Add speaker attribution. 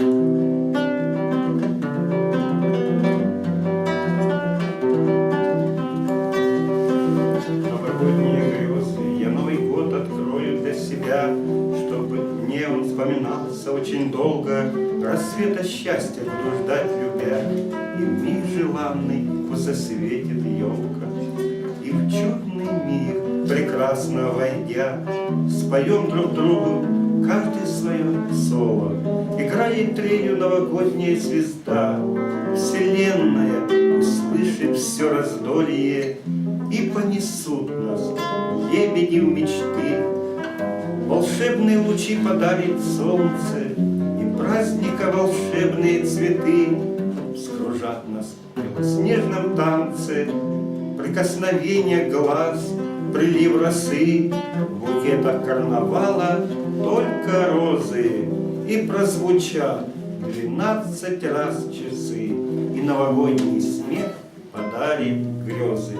Speaker 1: Новогодние грезы, я Новый год открою для себя, Чтобы мне он вспоминался очень долго, Рассвета счастья буду ждать любя, И в миг желанный пусть засветит елка. И в чудный мир, прекрасно войдя, Споем друг другу каждый свое соло. Играет трелью новогодняя звезда, Вселенная услышит все раздолье И понесут нас лебеди в мечты. Волшебные лучи подарит солнце, И праздника волшебные цветы Скружат нас в белоснежном танце, Прикосновение глаз, прилив росы, В букетах карнавала только розы, И прозвучат двенадцать раз часы, И новогодний смех подарит грезы.